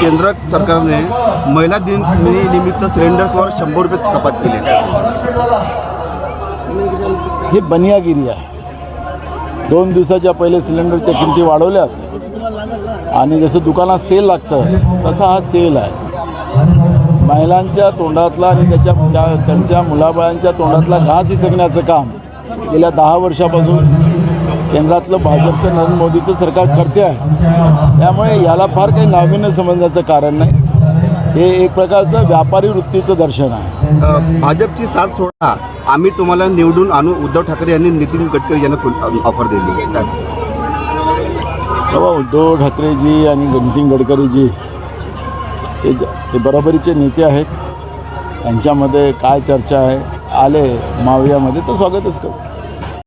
केंद्र सरकारने महिला दिन निमित्त सिलेंडरवर शंभर रुपये कपात केली. आहे ही बनियागिरी आहे. दोन दिवसाच्या पहिले सिलेंडरच्या किमती वाढवल्यात. आणि जसं दुकानात सेल लागतं तसा हा सेल आहे. महिलांच्या तोंडातला आणि त्याच्या त्या- त्यांच्या मुलाबाळांच्या तोंडातला घास हिसकण्याचं काम गेल्या दहा वर्षापासून केंद्रातलं भाजपचं नरेंद्र मोदीचं सरकार करते आहे. त्यामुळे याला फार काही नाविन्य समजण्याचं कारण नाही. हे एक प्रकारचं व्यापारी वृत्तीचं दर्शन आहे. भाजपची साथ सोडा आम्ही तुम्हाला निवडून आणू. उद्धव ठाकरे यांनी नितीन गडकरी यांना ऑफर दिली. बाबा उद्धव ठाकरेजी आणि नितीन गडकरीजी हे ज- हे बरोबरीचे नेते आहेत. यांच्यामध्ये काय चर्चा आहे आले मावयामध्ये तर स्वागतच करू.